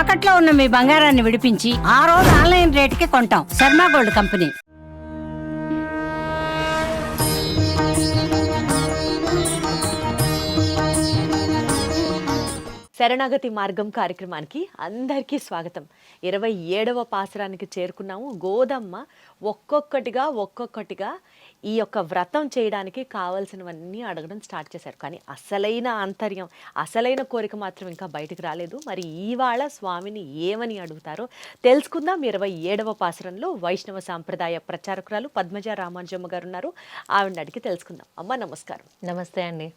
తాకట్లో ఉన్న మీ బంగారాన్ని విడిపించి ఆ రోజు ఆన్లైన్ రేటుకి కొంటాం. Sharma gold company. శరణాగతి మార్గం కార్యక్రమానికి అందరికీ స్వాగతం. ఇరవై ఏడవ పాసరానికి చేరుకున్నాము గోదమ్మ. ఒక్కొక్కటిగా ఒక్కొక్కటిగా ఈ యొక్క వ్రతం చేయడానికి కావాల్సినవన్నీ అడగడం స్టార్ట్ చేశారు. కానీ అసలైన ఆంతర్యం అసలైన కోరిక మాత్రం ఇంకా బయటకు రాలేదు. మరి ఇవాళ స్వామిని ఏమని అడుగుతారో తెలుసుకుందాం. ఇరవై ఏడవ పాసరంలో వైష్ణవ సాంప్రదాయ ప్రచారకురాలు పద్మజ రామానుజమ్మ గారు ఉన్నారు. ఆవిడని అడిగి తెలుసుకుందాం. అమ్మ నమస్కారం. నమస్తే అండి.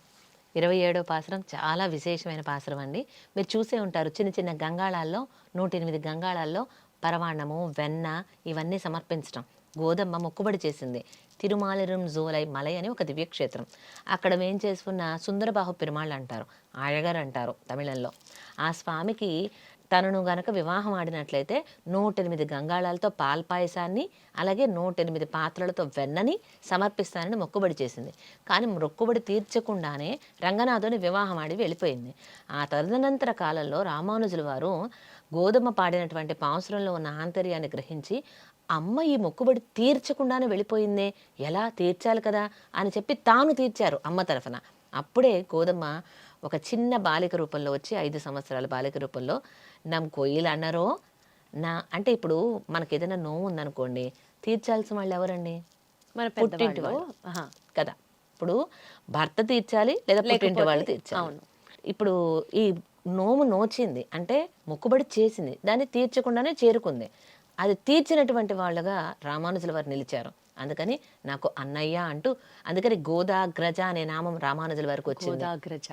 ఇరవై ఏడో పాసరం చాలా విశేషమైన పాసరం అండి. మీరు చూసే ఉంటారు చిన్న చిన్న గంగాళాల్లో నూట ఎనిమిది గంగాళాల్లో పరమాన్నము వెన్న ఇవన్నీ సమర్పించడం గోదమ్మ మొక్కుబడి చేసింది. తిరుమాలరం జోలై మలై అని ఒక దివ్యక్షేత్రం. అక్కడ ఏం చేసుకున్న సుందరబాహు పెరుమాళ్ళు అంటారు ఆయగారు అంటారు తమిళంలో. ఆ స్వామికి తనను గనక వివాహం ఆడినట్లయితే నూట ఎనిమిది గంగాళాలతో పాల్పాయసాన్ని అలాగే నూట ఎనిమిది పాత్రలతో వెన్నని సమర్పిస్తానని మొక్కుబడి చేసింది. కానీ మొక్కుబడి తీర్చకుండానే రంగనాథుని వివాహం ఆడి వెళ్ళిపోయింది. ఆ తదనంతర కాలంలో రామానుజుల వారు గోధుమ పాడినటువంటి పాంసురంలో ఉన్న ఆంతర్యాన్ని గ్రహించి అమ్మ ఈ మొక్కుబడి తీర్చకుండానే వెళ్ళిపోయిందే. ఎలా తీర్చాలి కదా? అని చెప్పి తాను తీర్చారు అమ్మ తరఫున. అప్పుడే గోధమ్మ ఒక చిన్న బాలిక రూపంలో వచ్చి ఐదు సంవత్సరాల బాలిక రూపంలో నమ్ కొయ్యలు అన్నారో నా అంటే ఇప్పుడు మనకి ఏదైనా నోవు ఉందనుకోండి తీర్చాల్సిన వాళ్ళు ఎవరండి? మన పుట్టింటి. వాళ్ళు. కదా. ఇప్పుడు భర్త తీర్చాలి లేదా పుట్టింటి వాళ్ళు తీర్చాలి. ఇప్పుడు ఈ నోము నోచింది అంటే మొక్కుబడి చేసింది దాన్ని తీర్చకుండానే చేరుకుంది. అది తీర్చినటువంటి వాళ్ళగా రామానుజుల వారు నిలిచారు. అందుకని నాకు అన్నయ్య అంటూ అందుకని గోదాగ్రజ అనే నామం రామానుజుల వారికి వచ్చింది. గోదాగ్రజ.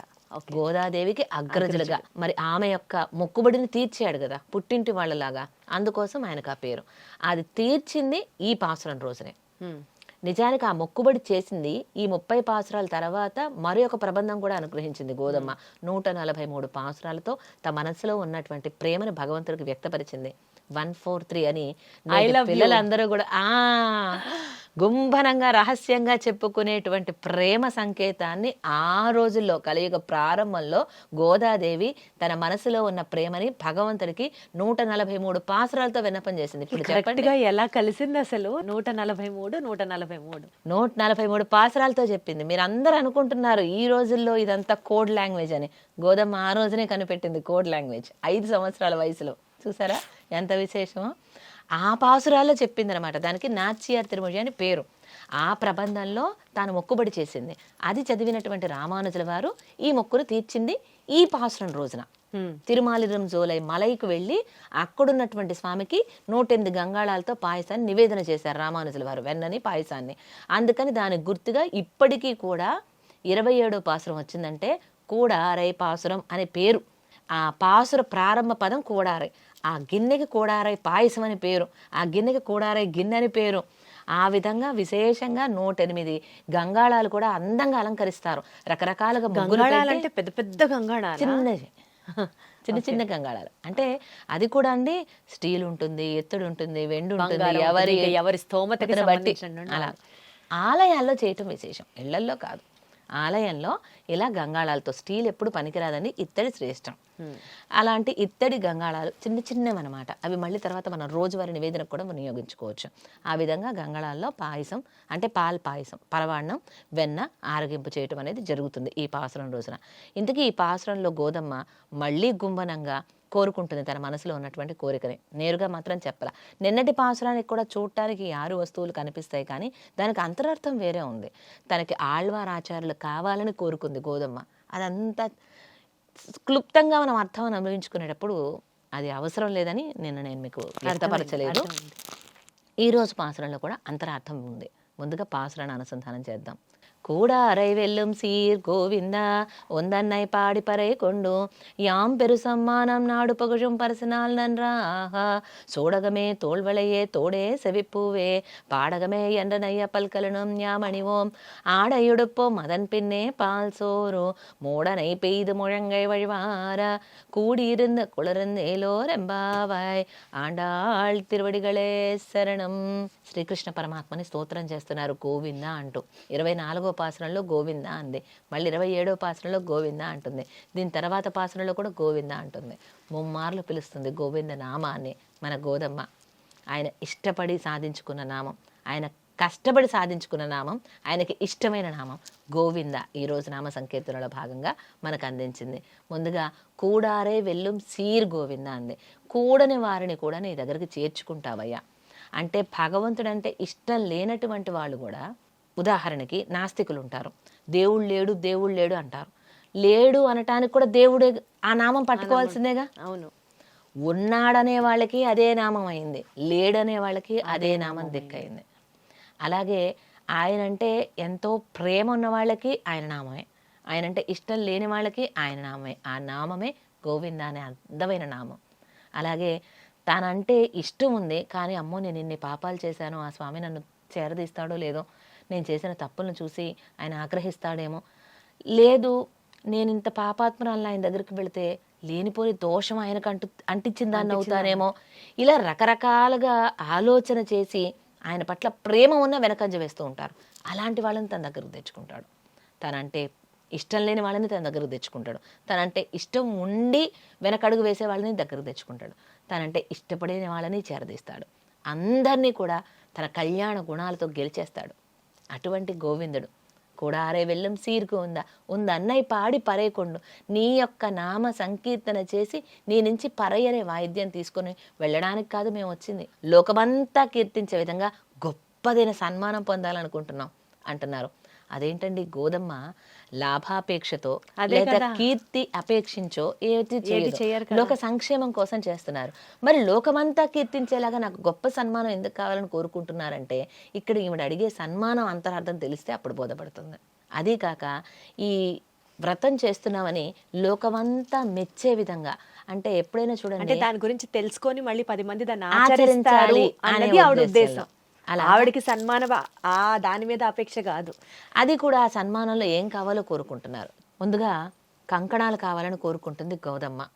గోదాదేవికి అగ్రజులుగా. మరి ఆమె యొక్క మొక్కుబడిని తీర్చాడు కదా పుట్టింటి వాళ్ళలాగా. అందుకోసం ఆయనకు ఆ పేరు. అది తీర్చింది ఈ పాసురం రోజునే. నిజానికి ఆ మొక్కుబడి చేసింది ఈ ముప్పై పాసురాల తర్వాత మరి ఒక ప్రబంధం కూడా అనుగ్రహించింది గోదమ్మ. నూట నలభై మూడు పాసురాలతో తమ మనసులో ఉన్నటువంటి ప్రేమను భగవంతుడికి వ్యక్తపరిచింది. వన్ ఫోర్ త్రీ అని. పిల్లలందరూ కూడా ఆ గుంభనంగా రహస్యంగా చెప్పుకునేటువంటి ప్రేమ సంకేతాన్ని ఆ రోజుల్లో కలియుగ ప్రారంభంలో గోదాదేవి తన మనసులో ఉన్న ప్రేమని భగవంతుడికి నూట నలభై మూడు పాసురాలతో విన్నపం చేసింది. ఇప్పుడు ఎలా కలిసింది అసలు? నూట నలభై మూడు నూట నలభై మూడు. నూట నలభై మూడు పాసరాలతో చెప్పింది. మీరు అందరూ అనుకుంటున్నారు ఈ రోజుల్లో ఇదంతా కోడ్ లాంగ్వేజ్ అని. గోదమ్మ ఆ రోజునే కనిపెట్టింది కోడ్ లాంగ్వేజ్ ఐదు సంవత్సరాల వయసులో. చూసారా? ఎంత విశేషమో? ఆ పాసురాల్లో చెప్పింది అనమాట దానికి నాచియార్ తిరుమొഴి అని పేరు. ఆ ప్రబంధంలో తాను మొక్కుబడి చేసింది. అది చదివినటువంటి రామానుజుల వారు ఈ మొక్కును తీర్చింది ఈ పాసురం రోజున. తిరుమాలిరం జోలై మలైకి వెళ్ళి అక్కడున్నటువంటి స్వామికి నూటెనిమిది గంగాళాలతో పాయసాన్ని నివేదన చేశారు రామానుజుల వారు వెన్నని పాయసాన్ని. అందుకని దానికి గుర్తుగా ఇప్పటికీ కూడా ఇరవై ఏడో పాసురం వచ్చిందంటే కూడారై పాసురం అనే పేరు. ఆ పాసుర ప్రారంభ పదం కూడారై. ఆ గిన్నెకి కూడారై పాయసం అని పేరు ఆ గిన్నెకి కూడారై గిన్నె అని పేరు. ఆ విధంగా విశేషంగా నూట ఎనిమిది గంగాళాలు కూడా అందంగా అలంకరిస్తారు. రకరకాలుగా గంగాళాలంటే పెద్ద పెద్ద గంగాళాలు? చిన్నది చిన్న చిన్న గంగాళాలు. అంటే అది కూడా అండి స్టీల్ ఉంటుంది ఎత్తుడు ఉంటుంది వెండి ఉంటుంది ఎవరి ఎవరి స్తోమతకి బట్టి. అలా. ఆలయాల్లో చేయటం విశేషం ఇళ్ళల్లో కాదు. ఆలయంలో ఇలా గంగాళాలతో స్టీల్ ఎప్పుడు పనికిరాదని ఇత్తడి శ్రేష్టం. అలాంటి ఇత్తడి గంగాళాలు చిన్న చిన్నవి అనమాట అవి మళ్ళీ తర్వాత మనం రోజువారీ నివేదనకు కూడా వినియోగించుకోవచ్చు. ఆ విధంగా గంగాళాల్లో పాయసం అంటే పాల పాయసం పరవాన్నం వెన్న ఆరగింపు చేయటం అనేది జరుగుతుంది ఈ పాసురం రోజున. ఇంతకీ ఈ పాసురంలో గోదమ్మ మళ్ళీ గుంభనంగా కోరుకుంటుంది తన మనసులో ఉన్నటువంటి కోరికని. నేరుగా మాత్రం చెప్పాల. నిన్నటి పాసురానికి కూడా చూడటానికి ఆరు వస్తువులు కనిపిస్తాయి కానీ దానికి అంతరార్థం వేరే ఉంది. తనకి ఆళ్వార్ ఆచార్యులు కావాలని కోరుకుంది గోదమ్మ. అదంతా క్లుప్తంగా మనం అర్థం అనుభవించుకునేటప్పుడు అది అవసరం లేదని నిన్న నేను మీకు వ్యక్తపరచలేదు. ఈ రోజు పాసురంలో కూడా అంతరార్థం ఉంది. ముందుగా పాసురాన్ని అనుసంధానం చేద్దాం. கூடாரை வெல்லும் சீர் கோவிந்தா ஒந்தன்னை பாடி பறை கொண்டு யாம் பெரு சம்மானம் நாடு பகுழும் பரிசினால் நன்றாக சோடகமே தோல்வளையே தோடே செவிப்பூவே பாடகமே என்ற நைய பல்கலனும் யாம் அணிவோம் ஆடையுடுப்போம் அதன் பின்னே பால் சோறு மூடனை பெய்து முழங்கை வழிவார கூடியிருந்த குளிர்ந்தேலோர் ఎంబావాయ్ ఆండాళ్ తిరువడిగళే శరణం శ్రీకృష్ణ పరమాత్మని స్తోత్రం చేస్తున్నారు గోవింద అంటూ ఇరవై నాలుగో నాలుగవ పాసనలో గోవింద అంది. మళ్ళీ ఇరవై ఏడవ పాసనలో గోవింద అంటుంది. దీని తర్వాత పాసనలో కూడా గోవింద అంటుంది. ముమ్మార్లు పిలుస్తుంది గోవింద నామాన్ని మన గోదమ్మ. ఆయన ఇష్టపడి సాధించుకున్న నామం ఆయన కష్టపడి సాధించుకున్న నామం ఆయనకి ఇష్టమైన నామం గోవింద. ఈరోజు నామ సంకీర్తనలో భాగంగా మనకు అందించింది. ముందుగా కూడారే వెల్లుం సీర్ గోవింద అంది. కూడని వారిని కూడా నీ దగ్గరికి చేర్చుకుంటావయ్యా. అంటే భగవంతుడంటే ఇష్టం లేనటువంటి వాళ్ళు కూడా ఉదాహరణకి నాస్తికులు ఉంటారు దేవుడు లేడు దేవుడు లేడు అంటారు. లేడు అనటానికి కూడా దేవుడే ఆ నామం పట్టుకోవాల్సిందేగా? అవును. ఉన్నాడనే వాళ్ళకి అదే నామం అయింది. లేడనే వాళ్ళకి అదే నామం దిక్కయింది అలాగే ఆయనంటే ఎంతో ప్రేమ ఉన్న వాళ్ళకి ఆయన నామమే. ఆయనంటే ఇష్టం లేని వాళ్ళకి ఆయన నామమే. ఆ నామమే గోవింద అనే అందమైన నామం. అలాగే తానంటే ఇష్టం ఉంది కానీ అమ్మో నేను ఇన్ని పాపాలు చేశాను ఆ స్వామి నన్ను చేరదీస్తాడో లేదో నేను చేసిన తప్పులను చూసి ఆయన ఆగ్రహిస్తాడేమో. లేదు నేను ఇంత పాపాత్మరాలను ఆయన దగ్గరికి వెళితే లేనిపోని దోషం ఆయనకు అంటు అంటించిన దాన్ని అవుతానేమో. ఇలా రకరకాలుగా ఆలోచన చేసి ఆయన పట్ల ప్రేమ ఉన్న వెనకంజ వేస్తూ ఉంటారు. అలాంటి వాళ్ళని తన దగ్గరకు తెచ్చుకుంటాడు. తనంటే ఇష్టం లేని వాళ్ళని తన దగ్గరకు తెచ్చుకుంటాడు. తనంటే ఇష్టం ఉండి వెనకడుగు వేసే వాళ్ళని దగ్గరకు తెచ్చుకుంటాడు. తనంటే ఇష్టపడిన వాళ్ళని చేరదీస్తాడు. అందరినీ కూడా తన కళ్యాణ గుణాలతో గెలిచేస్తాడు. అటువంటి గోవిందుడు. కూడారే వెళ్ళం సీరుకు ఉందా? ఉందన్నయ్య పాడి పరేకొండు. నీ యొక్క నామ సంకీర్తన చేసి నీ నుంచి పరయ్యనే వాయిద్యం తీసుకొని వెళ్ళడానికి కాదు మేము వచ్చింది. లోకమంతా కీర్తించే విధంగా గొప్పదైన సన్మానం పొందాలనుకుంటున్నాం అంటున్నారు. అదేంటండి గోదమ్మ? లాభాపేక్షతో అదే లేదా. కీర్తి అపేక్షించో ఏది చేయరు. లోక సంక్షేమం కోసం చేస్తున్నారు మరి లోకమంతా కీర్తించేలాగా నాకు గొప్ప సన్మానం ఎందుకు కావాలని కోరుకుంటున్నారంటే ఇక్కడ ఈవిడ అడిగే సన్మానం అంతరార్థం తెలిస్తే అప్పుడు బోధపడుతుంది అదీ కాక ఈ వ్రతం చేస్తున్నామని లోకమంతా మెచ్చే విధంగా అంటే ఎప్పుడైనా అంటే చూడండి దాని గురించి తెలుసుకొని మళ్ళీ పది మంది దాన్ని ఆచరించాలి ఆచరించాలి అనే అన్నది ఆవిడ. ఉద్దేశం. ఆవిడకి సన్మానం ఆ దాని మీద అపేక్ష కాదు. అది కూడా ఆ సన్మానంలో ఏం కావాలో కోరుకుంటున్నారు. ముందుగా కంకణాలు కావాలని కోరుకుంటుంది గౌదమ్మ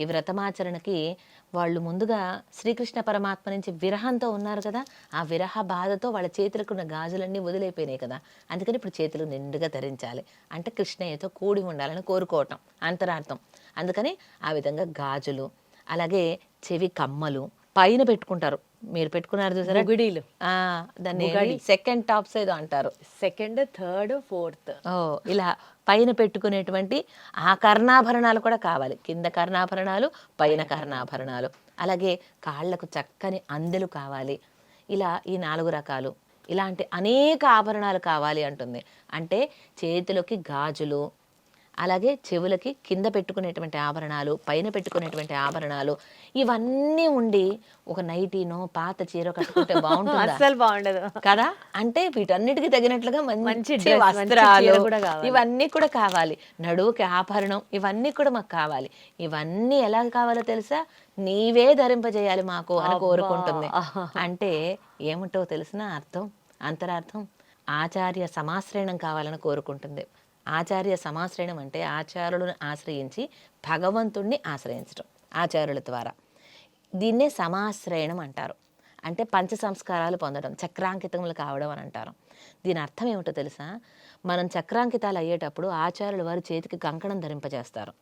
ఈ వ్రతమాచరణకి వాళ్ళు ముందుగా శ్రీకృష్ణ పరమాత్మ నుంచి విరహంతో ఉన్నారు కదా ఆ విరహ బాధతో వాళ్ళ చేతులకు ఉన్న గాజులన్నీ వదిలేపోయినాయి కదా. అందుకని ఇప్పుడు చేతులు నిండుగా ధరించాలి. అంటే కృష్ణయ్యతో కూడి ఉండాలని కోరుకోవటం అంతరార్థం. అందుకని ఆ విధంగా గాజులు అలాగే చెవి కమ్మలు పైన పెట్టుకుంటారు. మీరు పెట్టుకున్నారు చూసారా? ముగుడీలు. ఆ, దాన్ని సెకండ్ టాప్స్ ఏదో అంటారు. సెకండ్ థర్డ్ ఫోర్త్ ఓ ఇలా పైన పెట్టుకునేటువంటి ఆ కర్ణాభరణాలు కూడా కావాలి. కింద కర్ణాభరణాలు పైన కర్ణాభరణాలు. అలాగే కాళ్ళకు చక్కని అందెలు కావాలి. ఇలా ఈ నాలుగు రకాలు. ఇలాంటి అనేక ఆభరణాలు కావాలి అంటుంది. అంటే చేతులకి గాజులు అలాగే చెవులకి కింద పెట్టుకునేటువంటి ఆభరణాలు పైన పెట్టుకునేటువంటి ఆభరణాలు ఇవన్నీ ఉండి ఒక నైటీనో పాత చీర కట్టుకుంటే బాగుంటుందా? అస్సలు బాగుండదు. కదా? అంటే వీటన్నిటికి తగినట్లుగా మంచి వస్త్రాలు. ఇవన్నీ కూడా కావాలి. నడువుకి ఆభరణం ఇవన్నీ కూడా మాకు కావాలి. ఇవన్నీ ఎలా కావాలో తెలుసా? నీవే ధరింపజేయాలి మాకు అని కోరుకుంటుంది. అంటే ఏమిటో తెలిసిన అర్థం అంతరార్థం ఆచార్య సమాశ్రయణం కావాలని కోరుకుంటుంది. ఆచార్య సమాశ్రయణం అంటే ఆచారులను ఆశ్రయించి భగవంతుణ్ణి ఆశ్రయించడం ఆచారుల ద్వారా. దీన్నే సమాశ్రయణం అంటారు. అంటే పంచ సంస్కారాలు పొందడం చక్రాంకితములు కావడం అని అంటారు. దీని అర్థం ఏమిటో తెలుసా? మనం చక్రాంకితాలు అయ్యేటప్పుడు ఆచార్యులు వారి చేతికి కంకణం ధరింపజేస్తారు.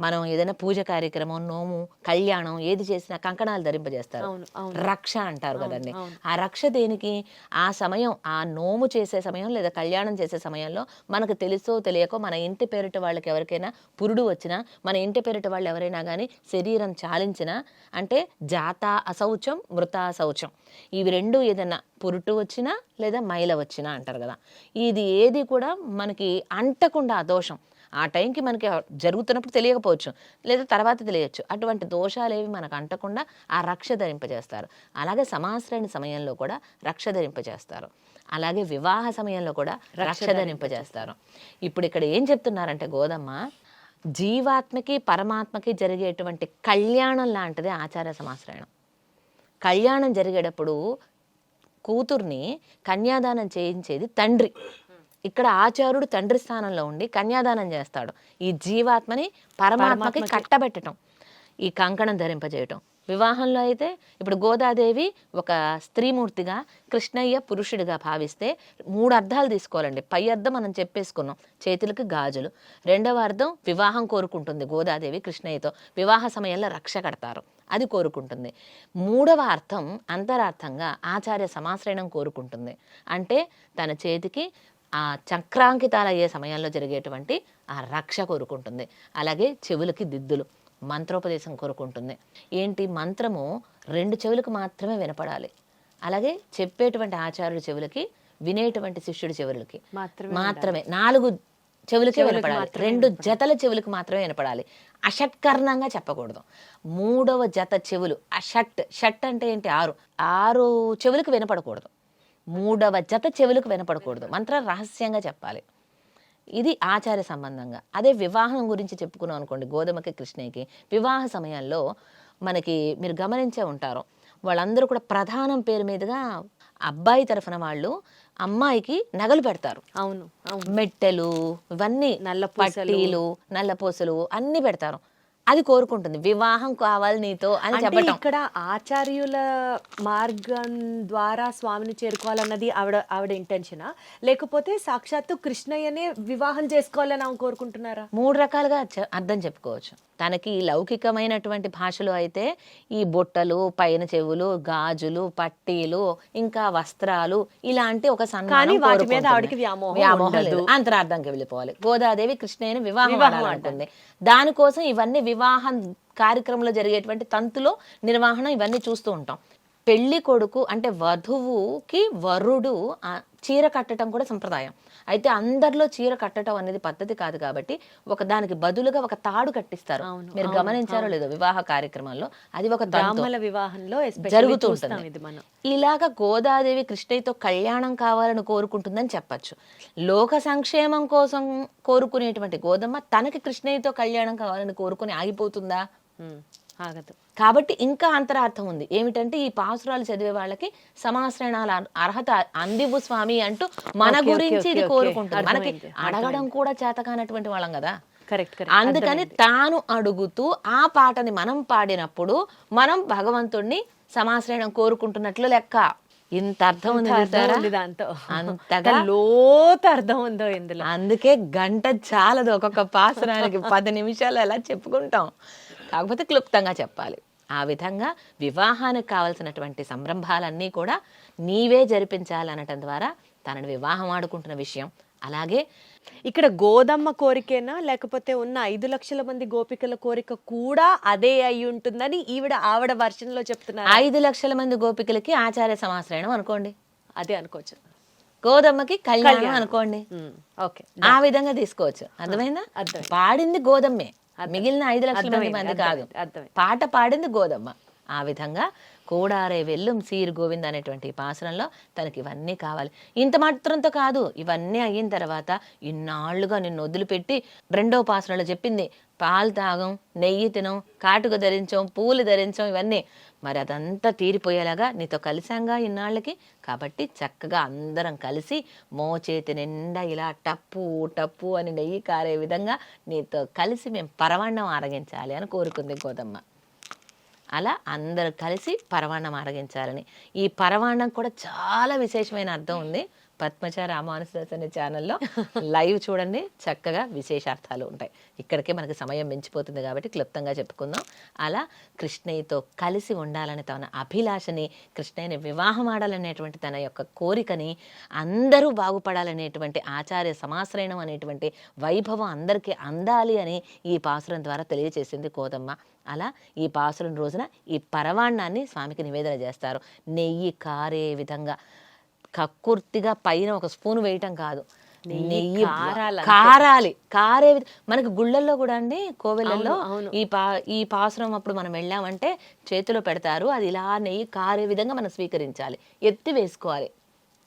మనం ఏదైనా పూజ కార్యక్రమం నోము కళ్యాణం ఏది చేసినా కంకణాలు ధరింపజేస్తారు. రక్ష అంటారు కదండి. ఆ రక్ష దేనికి? ఆ సమయం ఆ నోము చేసే సమయం లేదా కళ్యాణం చేసే సమయంలో మనకు తెలుసో తెలియకో మన ఇంటి పేరిట వాళ్ళకి ఎవరికైనా పురుడు వచ్చినా మన ఇంటి పేరిట వాళ్ళు ఎవరైనా కానీ శరీరం చాలించినా అంటే జాత అశౌచం మృత శౌచం. ఇవి రెండు ఏదైనా పురుటు వచ్చినా లేదా మైల వచ్చినా అంటారు కదా. ఇది ఏది కూడా మనకి అంటకుండా ఆ దోషం. ఆ టైంకి మనకి జరుగుతున్నప్పుడు తెలియకపోవచ్చు లేదా తర్వాత తెలియచ్చు. అటువంటి దోషాలు ఏవి మనకు అంటకుండా ఆ రక్ష ధరింపజేస్తారు. అలాగే సమాశ్రయణ సమయంలో కూడా రక్ష ధరింపజేస్తారు. అలాగే వివాహ సమయంలో కూడా రక్ష ధరింపజేస్తారు. ఇప్పుడు ఇక్కడ ఏం చెప్తున్నారంటే గోదమ్మ జీవాత్మకి పరమాత్మకి జరిగేటువంటి కళ్యాణం లాంటిది ఆచార్య సమాశ్రయణం. కళ్యాణం జరిగేటప్పుడు కూతుర్ని కన్యాదానం చేయించేది తండ్రి. ఇక్కడ ఆచార్యుడు తండ్రి స్థానంలో ఉండి కన్యాదానం చేస్తాడు. ఈ జీవాత్మని పరమాత్మకి కట్టబెట్టడం ఈ కంకణం ధరింపజేయటం. వివాహంలో అయితే ఇప్పుడు గోదాదేవి ఒక స్త్రీమూర్తిగా కృష్ణయ్య పురుషుడిగా భావిస్తే మూడు అర్థాలు తీసుకోవాలండి. పై అర్థం మనం చెప్పేసుకున్నాం. చేతులకు గాజులు. రెండవ అర్థం వివాహం కోరుకుంటుంది గోదాదేవి కృష్ణయ్యతో. వివాహ సమయంలో రక్ష కడతారు. అది కోరుకుంటుంది. మూడవ అర్థం అంతరార్థంగా ఆచార్య సమాశ్రయణం కోరుకుంటుంది. అంటే తన చేతికి ఆ చక్రాంకితాలు అయ్యే సమయంలో జరిగేటువంటి ఆ రక్ష కోరుకుంటుంది. అలాగే చెవులకి దిద్దులు మంత్రోపదేశం కోరుకుంటుంది. ఏంటి? మంత్రము రెండు చెవులకు మాత్రమే వినపడాలి. అలాగే చెప్పేటువంటి ఆచార్యుడి చెవులకి వినేటువంటి శిష్యుడి చెవులకి మాత్రమే మాత్రమే నాలుగు చెవులకి వినపడాలి. రెండు జతల చెవులకు మాత్రమే వినపడాలి. అషట్కర్ణంగా చెప్పకూడదు. మూడవ జత చెవులు అషట్ షట్ అంటే ఏంటి? ఆరు. ఆరు చెవులకు వినపడకూడదు. మూడవ జత చెవులకు వినపడకూడదు. మంత్రం రహస్యంగా చెప్పాలి. ఇది ఆచార సంబంధంగా. అదే వివాహం గురించి చెప్పుకున్నాం అనుకోండి గోధుమకి కృష్ణయ్యకి. వివాహ సమయంలో మనకి మీరు గమనించే ఉంటారు. వాళ్ళందరూ కూడా ప్రధానం పేరు మీదుగా అబ్బాయి తరఫున వాళ్ళు అమ్మాయికి నగలు పెడతారు. అవును మెట్టెలు ఇవన్నీ నల్ల. పట్టీలు నల్ల పూసలు అన్ని పెడతారు. అది కోరుకుంటుంది. వివాహం కావాలి నీతో అని అంటే చెప్పటం. ఇక్కడ ఆచార్యుల మార్గం ద్వారా స్వామిని చేరుకోవాలన్నది ఆవిడ ఆవిడ ఇంటెన్షనా లేకపోతే సాక్షాత్తు కృష్ణయ్యనే వివాహం చేసుకోవాలని ఆమె కోరుకుంటున్నారా? మూడు రకాలుగా అర్థం చెప్పుకోవచ్చు. తనకి లౌకికమైనటువంటి భాషలో అయితే ఈ బుట్టలు పైన చెవులు గాజులు పట్టీలు ఇంకా వస్త్రాలు ఇలాంటి ఒక సన్మానం వాటి మీద. ఆవిడకి వ్యామోహం. లేదు. అంతరార్థంకి వెళ్ళిపోవాలి. గోదాదేవి కృష్ణయ్యని వివాహం ఆడాలంటుంది దానికోసం ఇవన్నీ వివాహం కార్యక్రమంలో జరిగేటువంటి తంతులో నిర్వహణ ఇవన్నీ చూస్తూ ఉంటాం. పెళ్ళి కొడుకు అంటే వధువుకి వరుడు చీర కట్టడం కూడా సంప్రదాయం. అయితే అందరిలో చీర కట్టడం అనేది పద్ధతి కాదు కాబట్టి ఒక దానికి బదులుగా ఒక తాడు కట్టిస్తారు. మీరు గమనించారో లేదో వివాహ కార్యక్రమాల్లో అది ఒక. బ్రాహ్మణ వివాహంలో జరుగుతూ ఉంటుంది. ఇలాగ గోదాదేవి కృష్ణయ్యతో కళ్యాణం కావాలని కోరుకుంటుందని చెప్పచ్చు. లోక సంక్షేమం కోసం కోరుకునేటువంటి గోదమ్మ తనకి కృష్ణయ్యతో కళ్యాణం కావాలని కోరుకుని ఆగిపోతుందా? ఆగదు. కాబట్టి ఇంకా అంతరార్థం ఉంది. ఏమిటంటే ఈ పాసురాలు చదివే వాళ్ళకి సమాశ్రయణాల అర్- అర్హత అందివు స్వామి అంటూ మన గురించి ఇది ఓకే, కోరుకుంటుంది మనకి అడగడం కూడా చేతకానటువంటి వాళ్ళం కదా? Correct correct. అందుకని తాను అడుగుతూ ఆ పాటని మనం పాడినప్పుడు మనం భగవంతుణ్ణి సమాశ్రయణం కోరుకుంటున్నట్లు లెక్క. ఇంత అర్థం ఉంది దాంతో. అంతగా లోతు అర్థం ఉందో ఇందులో. అందుకే గంట చాలదు ఒక్కొక్క పాసరానికి. పది నిమిషాలు ఎలా చెప్పుకుంటాం. కాకపోతే క్లుప్తంగా చెప్పాలి. ఆ విధంగా వివాహానికి కావలసినటువంటి సంరంభాలన్నీ కూడా నీవే జరిపించాలనటం ద్వారా తనని వివాహం ఆడుకుంటున్న విషయం. అలాగే ఇక్కడ గోదమ్మ కోరికేనా? లేకపోతే ఉన్న ఐదు లక్షల మంది గోపికల కోరిక కూడా అదే అయి ఉంటుందని ఈవిడ ఆవిడ వర్షన్లో చెప్తున్నారు? ఐదు లక్షల మంది గోపికలకి ఆచార్య సమాశ్రయణం అనుకోండి. అదే అనుకోవచ్చు. గోదమ్మకి కళ్యాణం అనుకోండి. ఓకే. ఆ విధంగా తీసుకోవచ్చు. అర్థమైందా? అర్థమైంది. పాడింది గోదమ్మే. మిగిలిన ఐదు లక్షల మంది మంది కాదు. పాట పాడింది గోదమ్మ. ఆ విధంగా కూడారే వెల్లుం సీర్ గోవింద్ అనేటువంటి పాసనంలో తనకి ఇవన్నీ కావాలి. ఇంత మాత్రంతో కాదు ఇవన్నీ అయిన తర్వాత ఇన్నాళ్ళుగా నిన్ను వదిలిపెట్టి రెండో పాసనలో చెప్పింది పాలు తాగం నెయ్యి తినం కాటుక ధరించాం పూలు ధరించాం ఇవన్నీ. మరి అదంతా తీరిపోయేలాగా నీతో కలిసాంగా ఇన్నాళ్ళకి. కాబట్టి చక్కగా అందరం కలిసి మోచేతి నిండా ఇలా టప్పు టప్పు అని నెయ్యి కారే విధంగా నీతో కలిసి మేము పరవాణం ఆరగించాలి అని కోరుకుంది గోదమ్మ. అలా అందరూ కలిసి పరవాణం ఆరగించాలని. ఈ పరవాణం కూడా చాలా విశేషమైన అర్థం ఉంది. పద్మజ రామానుదాస్ అనే ఛానల్లో లైవ్ చూడండి. చక్కగా విశేషార్థాలు ఉంటాయి. ఇక్కడికే మనకి సమయం మించిపోతుంది కాబట్టి క్లుప్తంగా చెప్పుకుందాం. అలా కృష్ణయ్యతో కలిసి ఉండాలని తన అభిలాషని కృష్ణయ్యని వివాహం ఆడాలనేటువంటి తన యొక్క కోరికని అందరూ బాగుపడాలనేటువంటి ఆచార్య సమాశ్రయణం అనేటువంటి వైభవం అందరికీ అందాలి అని ఈ పాసురం ద్వారా తెలియజేసింది కోదమ్మ. అలా ఈ పాసురం రోజున ఈ పరవాణాన్ని స్వామికి నివేదన చేస్తారు. నెయ్యి కారే విధంగా. కక్కుర్తిగా పైన ఒక స్పూన్ వేయటం కాదు నెయ్యి కారాలి కారే మనకి గుళ్ళల్లో కూడా అండి అవును. ఈ పా ఈ పాసురం అప్పుడు మనం వెళ్ళామంటే చేతిలో పెడతారు అది ఇలా నెయ్యి కారే విధంగా మనం స్వీకరించాలి ఎత్తి వేసుకోవాలి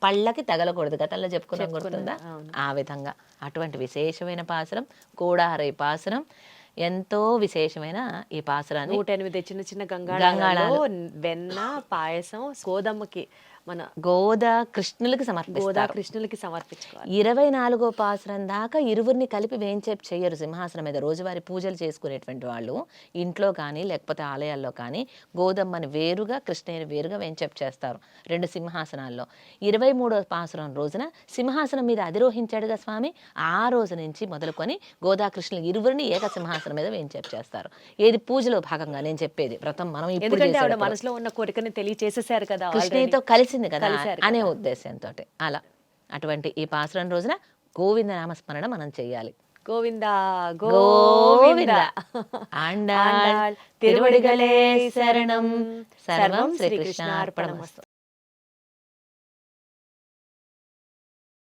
పళ్ళకి తగలకూడదు గతంలో చెప్పుకున్నాం గుర్తుందా. ఆ విధంగా అటువంటి విశేషమైన పాసురం కూడారే పాసురం ఎంతో విశేషమైన ఈ పాసురాన్ని నూట ఎనిమిది చిన్న చిన్న గంగాళాలు. వెన్న పాయసం గోదమ్మకి మన గోదా కృష్ణులకి గోదా సమర్పిస్తారు కృష్ణులకి సమర్పించుకోవాలి. ఇరవై నాలుగో పాసురం దాకా ఇరువురిని కలిపి వేయించేపు చేయరు సింహాసనం మీద. రోజువారి పూజలు చేసుకునేటువంటి వాళ్ళు ఇంట్లో కానీ లేకపోతే ఆలయాల్లో కానీ గోదమ్మని వేరుగా కృష్ణయ్యని వేరుగా వేయించేపు చేస్తారు రెండు సింహాసనాల్లో. ఇరవై మూడో పాసురం రోజున సింహాసనం మీద అధిరోహించాడుగా స్వామి. ఆ రోజు నుంచి మొదలుకొని గోదా కృష్ణులు ఇరువురిని ఏక సింహాసనం మీద వేయించేపు చేస్తారు. ఏది పూజలో భాగంగా నేను చెప్పేది. వ్రతం మనం. మనసులో ఉన్న కోరికని తెలియచేసేసారు కదా. కృష్ణయ్యతో కలిసింది కదా అనే ఉద్దేశంతో అలా. అటువంటి ఈ పాసురం రోజున గోవింద నామస్మరణ మనం చెయ్యాలి గోవింద గోవింద. గోవింద. ఆండాళ్ తిరువడిగలే శరణం. సర్వం శ్రీకృష్ణార్పణమస్తు.